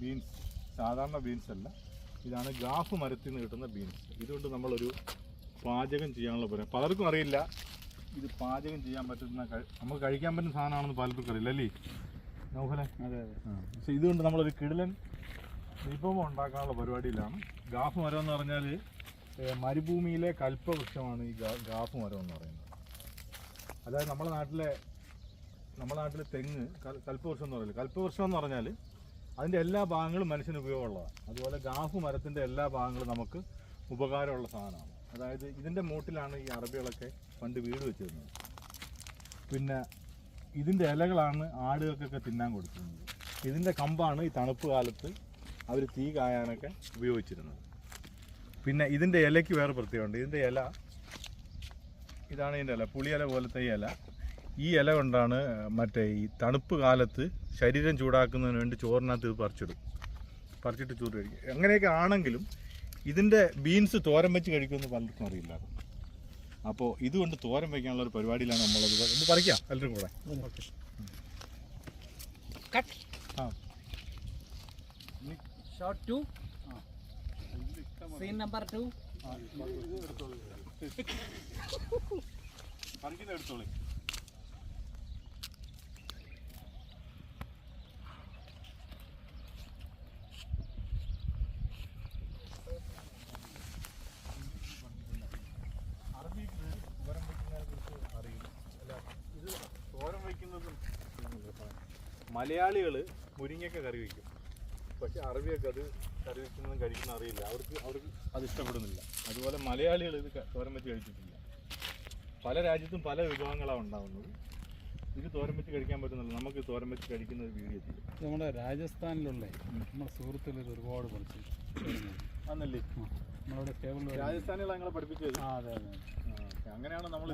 Beans സാധാരണ beans അല്ല. ഇതാണ് ഗാഫ് മരത്തിൽ നിന്ന് കിട്ടുന്ന ബീൻസ്. ഇതുകൊണ്ട് നമ്മളൊരു പാചകം ചെയ്യാനുള്ള പറയാം പലർക്കും അറിയില്ല ഇത് പാചകം ചെയ്യാൻ പറ്റുന്ന നമുക്ക് കഴിക്കാൻ പറ്റുന്ന സാധനമാണെന്ന് പലർക്കും അറിയില്ല അല്ലേ? നൗഹലെ അതെ അതെ. പക്ഷെ ഇതുകൊണ്ട് നമ്മളൊരു കിടിലൻ വിഭവം ഉണ്ടാക്കാനുള്ള പരിപാടിയിലാണ്. ഗാഫ് മരം എന്ന് പറഞ്ഞാൽ മരുഭൂമിയിലെ കൽപ്പവൃക്ഷമാണ് ഈ ഗാ- ഗാഫ് മരം എന്ന് പറയുന്നത്. അതായത് നമ്മുടെ നാട്ടിലെ നമ്മുടെ നാട്ടിലെ തെങ്ങ് കൽ- കൽപ്പവൃക്ഷം എന്ന് പറയില്ല? കൽപ്പവൃക്ഷം എന്ന് പറഞ്ഞാൽ അതിന്റെ എല്ലാ ഭാഗങ്ങളും മനുഷ്യന് ഉപയോഗമുള്ളതാണ്. അതുപോലെ ഗാഫ് മരത്തിന്റെ എല്ലാ ഭാഗങ്ങളും നമുക്ക് ഉപകാരമുള്ള സാധനമാണ്. അതായത് ഇതിന്റെ മൂട്ടിലാണ് ഈ അറബികളൊക്കെ പണ്ട് വീട് വെച്ചിരുന്നത്. പിന്നെ ഇതിന്റെ ഇലകളാണ് ആടുകൾക്കൊക്കെ തിന്നാൻ കൊടുക്കുന്നത്. ഇതിന്റെ കമ്പാണ് ഈ തണുപ്പ് കാലത്ത് അവർ തീ കായാനൊക്കെ ഉപയോഗിച്ചിരുന്നത്. പിന്നെ ഇതിന്റെ ഇലയ്ക്ക് വേറെ പ്രത്യേകമുണ്ട് ഇതിന്റെ ഇല ഇതാണ് ഇതിന്റെ ഇല. പുളിയില പോലത്തെ ഈ ഇല. ഈ ഇല കൊണ്ടാണ് മറ്റേ ഈ തണുപ്പ് കാലത്ത് ശരീരം ചൂടാക്കുന്നതിന് വേണ്ടി ചോറിനകത്ത് ഇത് പറിച്ചിടും. പറിച്ചിട്ട് ചൂട് കഴിക്കും. അങ്ങനെയൊക്കെ ആണെങ്കിലും ഇതിന്റെ ബീൻസ് തോരൻ വെച്ച് കഴിക്കുമെന്ന് പലർക്കും അറിയില്ല. അപ്പോൾ ഇതുകൊണ്ട് തോരൻ വയ്ക്കാനുള്ള ഒരു പരിപാടിയിലാണ് നമ്മളത്. ഒന്ന് പറിക്കാം എല്ലാവരും കൂടെ? ആ. ടു സീൻ നമ്പർ ടു പറിക്കുന്ന എടുത്തോളി അറബിക്ക് തോരൻ വയ്ക്കുന്നതിനെ കുറിച്ച് അറിയില്ല അല്ല ഇത് തോരൻ വയ്ക്കുന്നതും മലയാളികൾ മുരിങ്ങയൊക്കെ കറി വയ്ക്കും പക്ഷെ അറബിയൊക്കെ അത് കറി വയ്ക്കുന്നതും കഴിക്കുന്ന അറിയില്ല. അവർക്ക് അവർക്ക് അത് ഇഷ്ടപ്പെടുന്നില്ല. അതുപോലെ മലയാളികൾ ഇത് തോരൻ വെച്ച് കഴിച്ചിട്ടില്ല. പല രാജ്യത്തും പല വിഭവങ്ങളാണ് ഉണ്ടാകുന്നത് ഇത് തോരൻ വെച്ച് കഴിക്കാൻ പറ്റുന്നില്ല. നമുക്ക് തോരൻ വെച്ച് കഴിക്കുന്ന ഒരു വീഡിയോ ചെയ്യും. നമ്മുടെ രാജസ്ഥാനിലുള്ള നമ്മുടെ സുഹൃത്തുക്കൾ ഇത് ഒരുപാട് പഠിച്ചു അന്നല്ലേ നമ്മുടെ ടേബിളിൽ രാജസ്ഥാനികളെ ഞങ്ങളെ പഠിപ്പിച്ചത്. ആ അതെ അതെ. അങ്ങനെയാണ് നമ്മൾ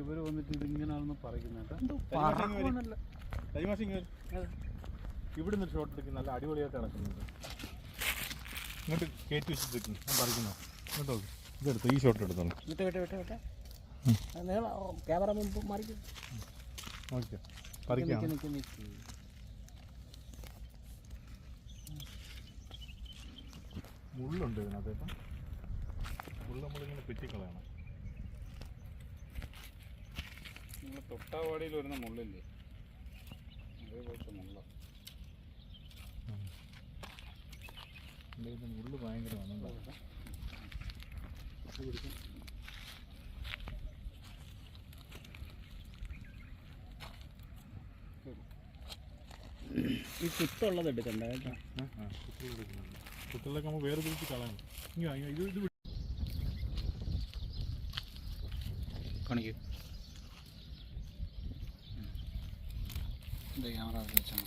ഇവർ വന്നിട്ട് ഇത് ഇങ്ങനെയാണെന്ന് പറയുന്നത് ഇവിടുന്ന് ഷോട്ട് എടുക്കും. നല്ല അടിപൊളിയായിട്ട് നടക്കുന്നുണ്ട്. ഇങ്ങോട്ട് കയറ്റി വെച്ചിട്ട് ഞാൻ പറിക്കുന്നു ഇങ്ങോട്ട്. ഇതെടുത്തോ. ഈ ഷോട്ട് എടുത്തോളൂ വിട്ടെ വിട്ടെ വിട്ടെ വിട്ടെ. ക്യാമറ മുമ്പ് മറിക്കും. ഓക്കെ പറിക്കാം നിൽക്ക് നിൽക്ക് മുള്ളുണ്ട് ഇതിനകത്ത് മുള്ള മുള്ള് നമ്മളിങ്ങനെ പെറ്റിക്കളയണം. നിങ്ങൾ തൊട്ടാവാടിയിൽ വരുന്ന മുള്ളില്ലേ? അതേപോലത്തെ മുള്ള. ഇത് മുള്ള് ഭയങ്കരമാണ്. ഈ കുത്തുള്ളത് എടുക്കണ്ട കേട്ടോ. നമ്മൾ വേറെ തിരിച്ച് കളയണം ഇത് ഇത്. കാണിക്കൂ ഇത് ക്യാമറ വെച്ചാണ്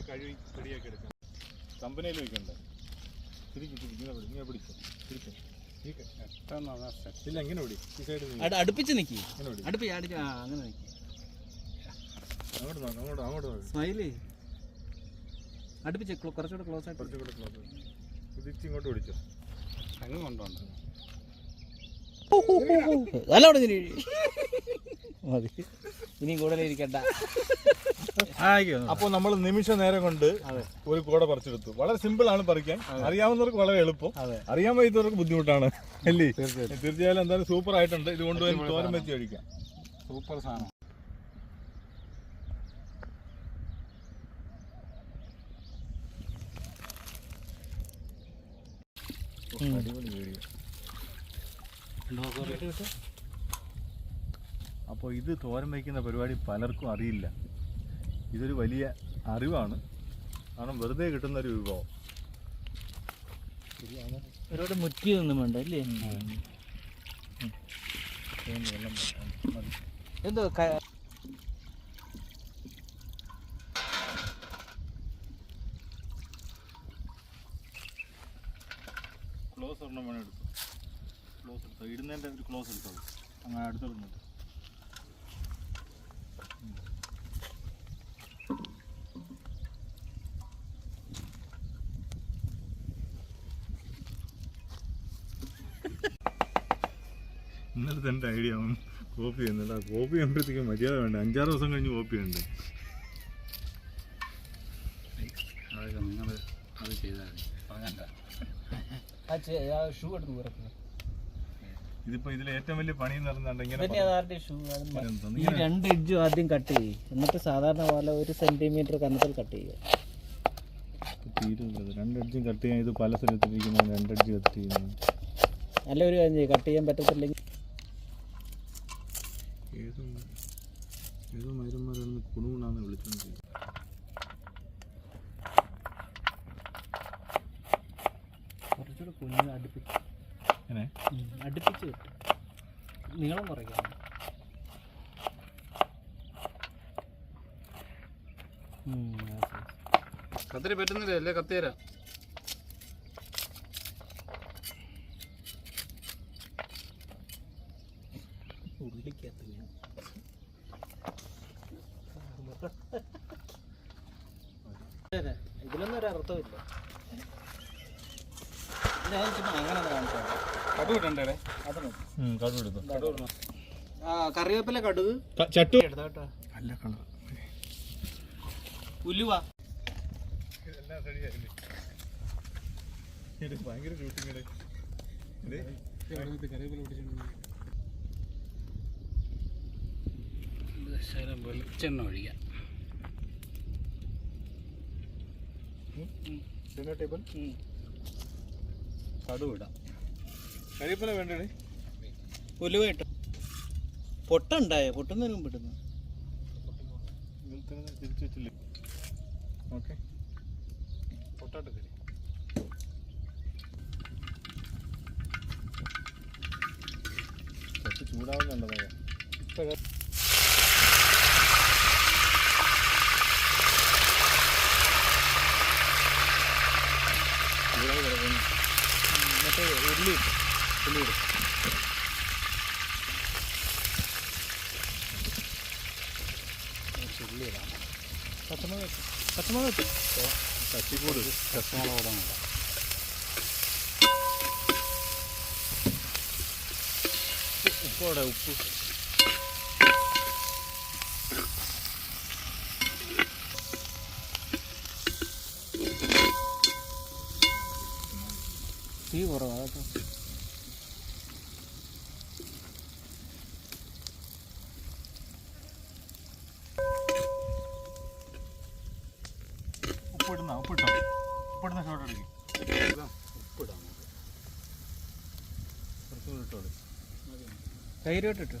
കൊണ്ടുപോയി കഴുകി റെഡിയാക്കി എടുക്കാം കമ്പനിയിൽ വയ്ക്കണ്ടേ? തിരിച്ചു തിരിക്ക്. ഇങ്ങനെ പിടി ഇങ്ങനെ പിടിച്ചോ പിടിച്ചോ ഈ ക- ഇല്ല ഇങ്ങനെ പിടി. ഈ സൈഡ് അടുപ്പിച്ച് നിൽക്കി ഇങ്ങനെ പിടി. അടുപ്പ് അടിച്ച് ആ അങ്ങനെ നിൽക്കി അങ്ങോട്ട് നോക്കാം അങ്ങോട്ട് അങ്ങോട്ട് നോക്കാം. സ്മൈലി. അടുപ്പിച്ച് കുറച്ചുകൂടെ ക്ലോസ് ആയിട്ട് കുറച്ചുകൂടെ ക്ലോസ് ആയിട്ട് ഇങ്ങോട്ട് പിടിച്ചോ അങ്ങ് കൊണ്ടുപോകണ്ട നല്ലോണം മതി. ഇനി കൂടുതൽ ഇരിക്കണ്ട. അപ്പോൾ നമ്മൾ നിമിഷ നേരം കൊണ്ട് ഒരു കൂടെ പറിച്ചെടുത്തു. വളരെ സിമ്പിൾ ആണ് പറിക്കാൻ. അറിയാവുന്നവർക്ക് വളരെ എളുപ്പം. അറിയാൻ വയ്യാത്തവർക്ക് ബുദ്ധിമുട്ടാണ്. അല്ലേ? തീർച്ചയായാലും തീർച്ചയായും എന്തായാലും സൂപ്പർ ആയിട്ടുണ്ട്. ഇത് കൊണ്ടുപോയി തോരൻ വെച്ച് കഴിക്കാം. സൂപ്പർ സാധനം. അടിപൊളി വീഡിയോ അപ്പോൾ ഇത് തോരൻ വയ്ക്കുന്ന പരിപാടി പലർക്കും അറിയില്ല. ഇതൊരു വലിയ അറിവാണ്. കാരണം വെറുതെ കിട്ടുന്ന ഒരു വിഭവം. ഒരുപാട് മുറ്റിയൊന്നും വേണ്ട അല്ലേ? എന്തോ ക്ലോസ് ഒരെണ്ണം വേണം എടുത്തു. ക്ലോസ് എടുത്തോ? ഇടുന്നതിന്റെ ഒരു ക്ലോസ് എടുത്തോ? അങ്ങനെ അടുത്തിടുന്നുണ്ട് ഇന്നലത്തെ എന്റെ ഐഡിയ അവൻ കോപ്പി ചെയ്യുന്നുണ്ട് ആ കോപ്പി ചെയ്യുമ്പോഴത്തേക്കും മര്യാദ വേണ്ട. അഞ്ചാറ് ദിവസം കഴിഞ്ഞ് കോപ്പി ഉണ്ട് അതൊക്കെ നിങ്ങൾ അത് ചെയ്താൽ മതി. പറഞ്ഞല്ല ഷൂ എടുത്ത് പുറത്ത് ഇതിപ്പോ ഇതിൽ ഏറ്റവും വലിയ പണി ഷൂ ഈ രണ്ട് എഡ്ജും ആദ്യം കട്ട് ചെയ്യും. എന്നിട്ട് സാധാരണ പോലെ ഒരു സെന്റിമീറ്റർ കനത്തിൽ കട്ട് ചെയ്യുക തീരുന്നില്ല രണ്ട് എഡ്ജും കട്ട് ചെയ്യാൻ ഇത് പല സ്ഥലത്തിരിക്കുന്നു രണ്ട് എഡ്ജ് കട്ട് ചെയ്യുന്നു. അല്ല ഒരു കാര്യം ചെയ്യും. കട്ട് ചെയ്യാൻ പറ്റത്തില്ലെങ്കിൽ ഏതോ ഏതോ മരുമാരൊന്ന് കുണുകുണാന്ന് വിളിച്ചോണ്ട് കുറച്ചുകൂടെ കുഞ്ഞ് അടുപ്പിച്ച് അങ്ങനെ അടുപ്പിച്ച് കിട്ടും നീളം കുറയ്ക്കാം. കത്തിരി പറ്റുന്നില്ല അല്ലേ കത്തിയരാ ഉള്ളിക്കകത്ത് വീണു. അതെ, ഇതിലൊന്നും ഒരു അർത്ഥമില്ല ഞാൻ ചുമ്മാ അങ്ങനെ ഒന്ന് കാണിച്ചു തരാം. കടു കിട്ടണ്ടേ അത് മതി. കടു എടുത്തു ആ കറിവേപ്പില കടുക്. ചട്ടു. നല്ല കളർ. ഉലുവ. ഭയങ്കര വെളിച്ചെണ്ണ ഒഴിക്കാം. ടേബിൾ കടുവിടാം കരിയപ്പന വേണ്ടേ ഉലുവ ഇട്ടോ പൊട്ടുണ്ടായോ പൊട്ടുന്നതിന് മുമ്പ് ഇടുന്നു തിരിച്ചു ചൂടാവുന്നുണ്ടോ മറ്റേ ഉള്ളി ഉള്ളി ഇടും ഉള്ളി ഇടാം പച്ചമുളക് ഇട്ടു പച്ചമുളക് ഇട്ടു തട്ടിക്കൂട് രസമുളക് ഉപ്പ് ഉപ്പോടെ ഉപ്പ് തീ കുറവാ കേട്ടോ ഷോട്ട് എടുക്കും ഉപ്പിടാം. കുറച്ചുകൂടി ഇട്ടോളൂ തൈരോട്ട് ഇട്ടു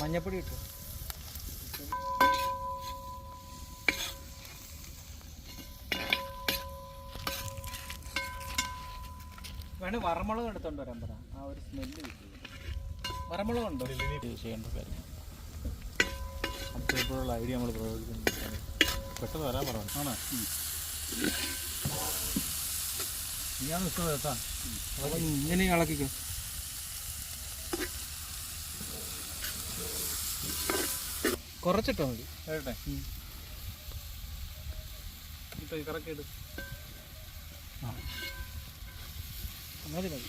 മഞ്ഞപ്പൊടി ഇട്ടു. വേണേ വറമുളക് എടുത്തോണ്ട് വരാൻ പറ. ആ ഒരു സ്മെല്ല് കിട്ടും. വറമുളക് ഉണ്ടോ? ചെയ്യേണ്ട കാര്യം അപ്പോൾ ഇപ്പോഴുള്ള ഐഡിയ നമ്മൾ പ്രയോഗിക്കുന്നു പെട്ടെന്ന് വരാൻ പറഞ്ഞു ആണോ? ഇങ്ങനെ ഇളക്കിക്കോ. കുറച്ചിട്ടോ മതി. കേട്ടെ? ഇട്. മതി മതി.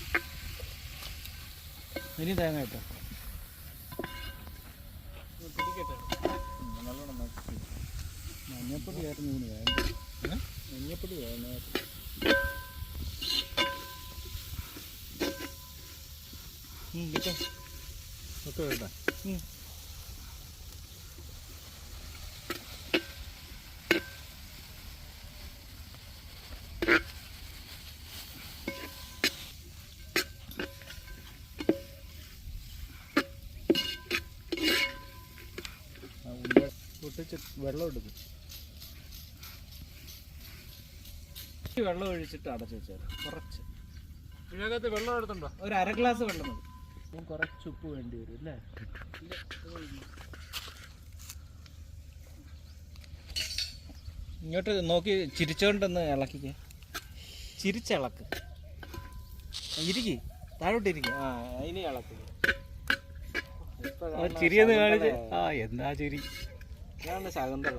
ഇനി തേങ്ങ കേട്ടോ പിടിക്കട്ടെ. നല്ലോണം മഞ്ഞപ്പൊടി ആയിരുന്നു ഇതിന് വേണ്ട മഞ്ഞപ്പൊടി വേണമായിരുന്നു കിട്ടോ ഒക്കെ വേണ്ട വെള്ളം എടുക്കും. വെള്ളം ഒഴിച്ചിട്ട് അടച്ചു വെച്ചാൽ കുറച്ച്. ഇതിനകത്ത് വെള്ളം എടുത്തുണ്ടോ ഒരു അര ഗ്ലാസ് വെള്ളം മതി. ഞാൻ കുറച്ച് ഉപ്പ് വേണ്ടി വരും അല്ലേ? ഇങ്ങോട്ട് നോക്കി ചിരിച്ചോണ്ടൊന്ന് ഇളക്കിക്കേ. ചിരിച്ചിളക്ക്. ഇരിക്കി. താഴോട്ട് ഇരിക്കും. ആ അതിനെ ഇളക്ക്. ചിരിയെന്ന് കാണിച്ച്. ആ എന്താ ചിരി? ഇതാണ് ശകുന്തള.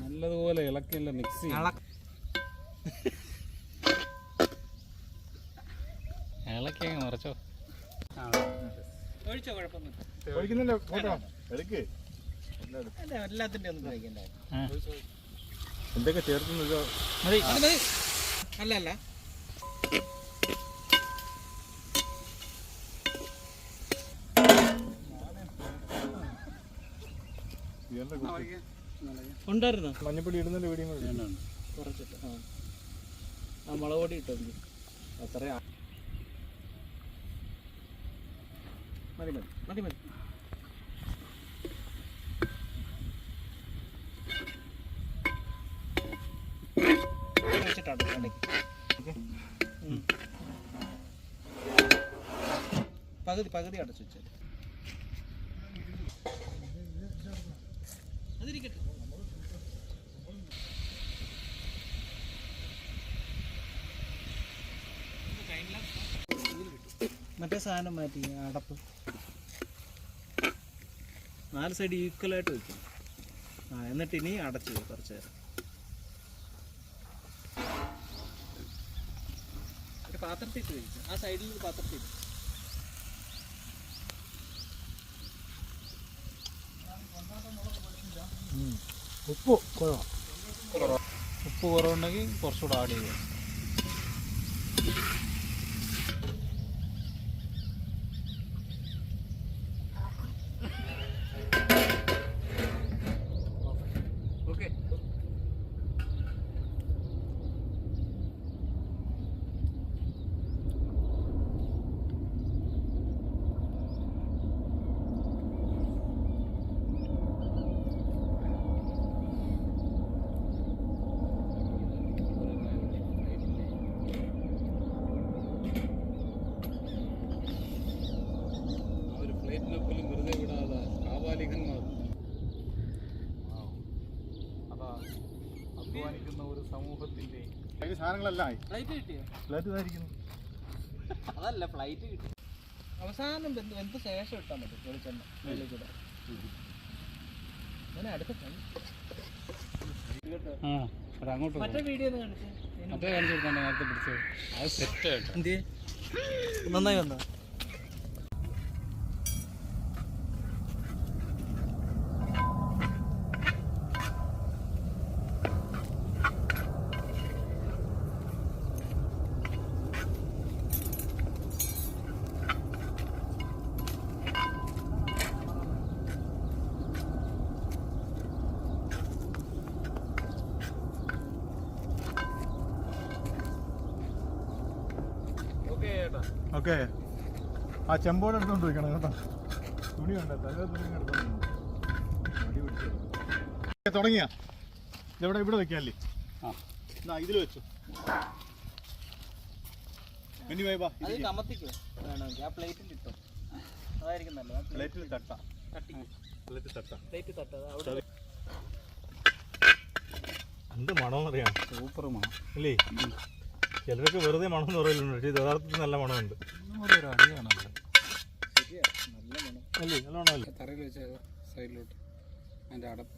നല്ലതുപോലെ ഇളക്കില്ല മിക്സ് ഇളക്കിയങ്ങ് നിറച്ചോ ഇളക്കി അങ്ങ് മറച്ചോ. ഒഴിച്ചോ ഒന്നും കഴിക്കണ്ട. എന്തൊക്കെ മതി. അല്ല അല്ല. ഉണ്ടായിരുന്നോ? മഞ്ഞപ്പൊടി ഇടുന്നതിന്റെ വീടിയും കൂടി കുറച്ചിട്ട് ആ. ആ മുളക് പൊടി ഇട്ടോ എനിക്ക് അത്രയാ മതി മതി മതി മതി. പകുതി പകുതി അടച്ചു വെച്ചാൽ സാധനം മാറ്റി അടപ്പ്. നാല് സൈഡ് ഈക്വലായിട്ട് വെക്കും. ആ എന്നിട്ട് ഇനി അടച്ചു വെക്കും കുറച്ച് നേരം. ഒരു പാത്രത്തിൽ ഇട്ട് കഴിക്കും ആ സൈഡിൽ ഒരു പാത്രത്തിൽ ഇട്ട്. ഉപ്പ് കുറവാ. ഉപ്പ് കുറവുണ്ടെങ്കിൽ കുറച്ചുകൂടെ ആഡ് ചെയ്യുക അധ്വാനിക്കുന്ന ഒരു സമൂഹത്തിന്റെ അതല്ല ഫ്ലൈറ്റ് കിട്ടി. അവസാനം എന്ത് എന്ത് ശേഷം ഇട്ടാൽ മതി വെളിച്ചെണ്ണ വെള്ളി കൂടെ. അങ്ങനെ അടുത്ത അങ്ങോട്ട് മറ്റേ വീഡിയോ ഒന്ന് കാണിച്ചേ. മറ്റേ കാണിച്ചു കൊടുക്കാൻ നേരത്തെ പിടിച്ചത് അത് സെറ്റ് നന്നായി വന്നോ ഓക്കെ ഓക്കെ. ആ ചെമ്പോടെ എടുത്തോണ്ട് വെക്കണം കേട്ടോ. തുണി വേണ്ട തല തുണി എടുത്തോണ്ട് തുടങ്ങിയാ? ഇതെവിടെ ഇവിടെ വെക്കാല്ലേ? ആ. എന്നാ ഇതിൽ വെച്ചു. ഇനി ആ പ്ലേറ്റിൽ ഇട്ടോ. അതായിരിക്കും നല്ലത്. പ്ലേറ്റിൽ തട്ട. തട്ടിക്കോ. പ്ലേറ്റ് തട്ട. പ്ലേറ്റ് അവിടെ എന്ത് മണമെന്നറിയാം സൂപ്പർ മണം. അല്ലേ ചിലരൊക്കെ വെറുതെ മണം എന്ന് പറയലുണ്ട് പക്ഷേ ഇത് യഥാർത്ഥത്തിൽ നല്ല മണമുണ്ട്. നല്ല മണം അല്ലേ? നല്ല മണമല്ലേ? തറയിൽ വെച്ച സൈഡിലോട്ട് അതിന്റെ അടപ്പ്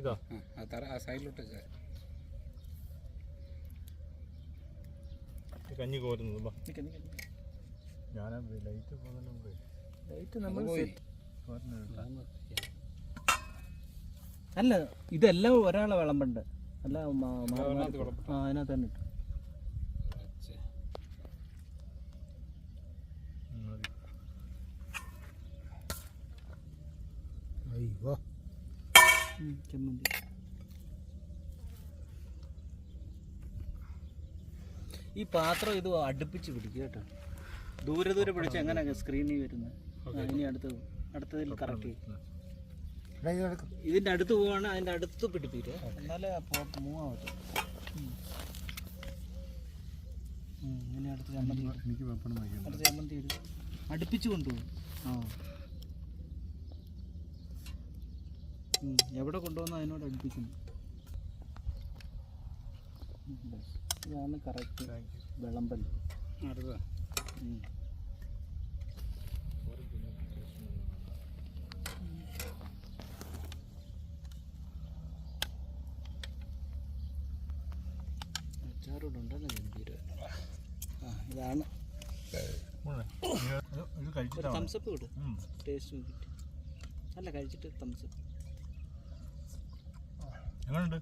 ഇതാ. ആ ആ തറ ആ സൈഡിലോട്ട് വെച്ചാൽ ഈ കഞ്ഞി കോരുന്നത്. ഞാനാ ലൈറ്റ് പോകുന്നതിന് മുമ്പേ ലൈറ്റ് നമ്മൾ അല്ല ഇതെല്ലാം ഒരാളെ വിളമ്പുണ്ട്. അല്ല ആ അതിനകത്ത് തന്നെ ഇട്ടു. അയ്യോ. ചമ്മന്തി. ഈ പാത്രം ഇത് അടുപ്പിച്ച് പിടിക്കും കേട്ടോ. ദൂരെ ദൂരെ പിടിച്ച് എങ്ങനെയാണ് സ്ക്രീനിൽ വരുന്നത്? ഇനി അടുത്ത അടുത്തതിൽ കറക്റ്റ് ഇതിന്റെ അടുത്ത് പോവാണ് അതിന്റെ അടുത്ത് പിടിപ്പിക്കുക എന്നാലേ ഇങ്ങനെ അടുത്ത് ചമ്മന്തി. എനിക്ക് അടുത്ത് ചമ്മന്തി ഇട്. അടുപ്പിച്ച് കൊണ്ടുപോകും. ആ. എവിടെ കൊണ്ടുവന്ന അതിനോട് അടുപ്പിക്കുന്നു. ഇതാണ് കറക്റ്റ് വിളമ്പൽ. ഉം. ഉണ്ടല്ലോ ഗംഭീര ആ ഇതാണ്. തംസപ്പ് കൊടു ടേസ്റ്റ് നോക്കിയിട്ട് അല്ല കഴിച്ചിട്ട് തംസപ്പ് എങ്ങനെയുണ്ട്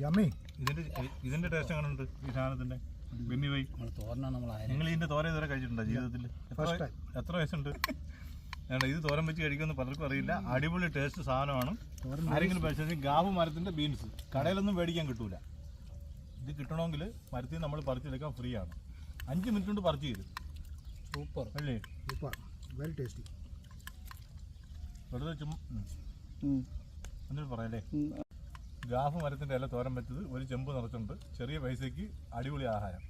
യമി ഇതിന്റെ ഇതിന്റെ ടേസ്റ്റ് എങ്ങനെയുണ്ട് ഈ സാധനത്തിന്റെ? ബെന്നി വൈ നമ്മൾ തോരനാണ് നമ്മൾ നിങ്ങൾ ഇതിന്റെ തോര ഇതുവരെ കഴിച്ചിട്ടുണ്ടോ ജീവിതത്തിൽ? എത്ര വയസ്സുണ്ട്? ഇത് തോരൻ വെച്ച് കഴിക്കുമെന്ന് പലർക്കും അറിയില്ല. അടിപൊളി ടേസ്റ്റ് സാധനമാണ്. ആരെങ്കിലും പരിശോധിച്ച് ഗാവ് മരത്തിന്റെ ബീൻസ് കടയിലൊന്നും മേടിക്കാൻ കിട്ടൂല. ഇത് കിട്ടണമെങ്കിൽ മരത്തിൽ നമ്മൾ പറിച്ചെടുക്കാൻ ഫ്രീ ആണ്. അഞ്ച് മിനിറ്റ് കൊണ്ട് പറിച്ച് തരും. സൂപ്പർ അല്ലേ? സൂപ്പർ വെരി ടേസ്റ്റി വെറുതെ ചുമ്മാ എന്നിട്ട് പറയാല്ലേ? ഗാഫ് മരത്തിന്റെ ഇല തോരൻ വെച്ചത് ഒരു ചെമ്പ് നിറച്ചുണ്ട്. ചെറിയ പൈസയ്ക്ക് അടിപൊളി ആഹാരം.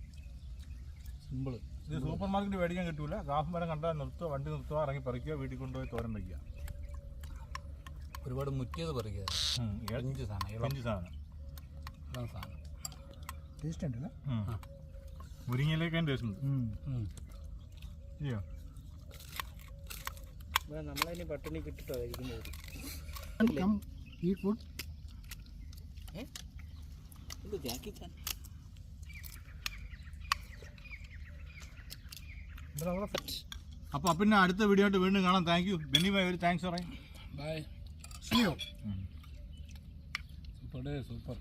സിമ്പിൾ ഇത് സൂപ്പർ മാർക്കറ്റ് മേടിക്കാൻ കിട്ടൂല. ഗാഫ് മരം കണ്ടാൽ നിർത്തുക വണ്ടി നിർത്തുക ഇറങ്ങി പറിക്കുക വീട്ടിൽ കൊണ്ടുപോയി തോരൻ വയ്ക്കുക ഒരുപാട് മുറ്റിയത് പറിക്കുക. അഞ്ച് സാധനം ഇളം. പിഞ്ച് സാധനം. ഇളം സാധനം. ടേസ്റ്റ് ഉണ്ടല്ലേ? ഉം. മുരിങ്ങയിലേക്കാൻ ടേസ്റ്റ് ഉണ്ട്. ഉം. ചെയ്യോ നമ്മളതിന് പട്ടിണി കിട്ടിട്ടോ കഴിക്കുന്നത് കം ഈ ഫുഡ് ഇത് ജാക്കി ചാൻ. അപ്പോൾ പിന്നെ അടുത്ത വീഡിയോ ആയിട്ട് വീണ്ടും കാണാം. താങ്ക് യു ബെന്നി ബൈ ഒരു താങ്ക്സ് പറയും. ബൈ സിയോ സൂപ്പർ ഡേ സൂപ്പർ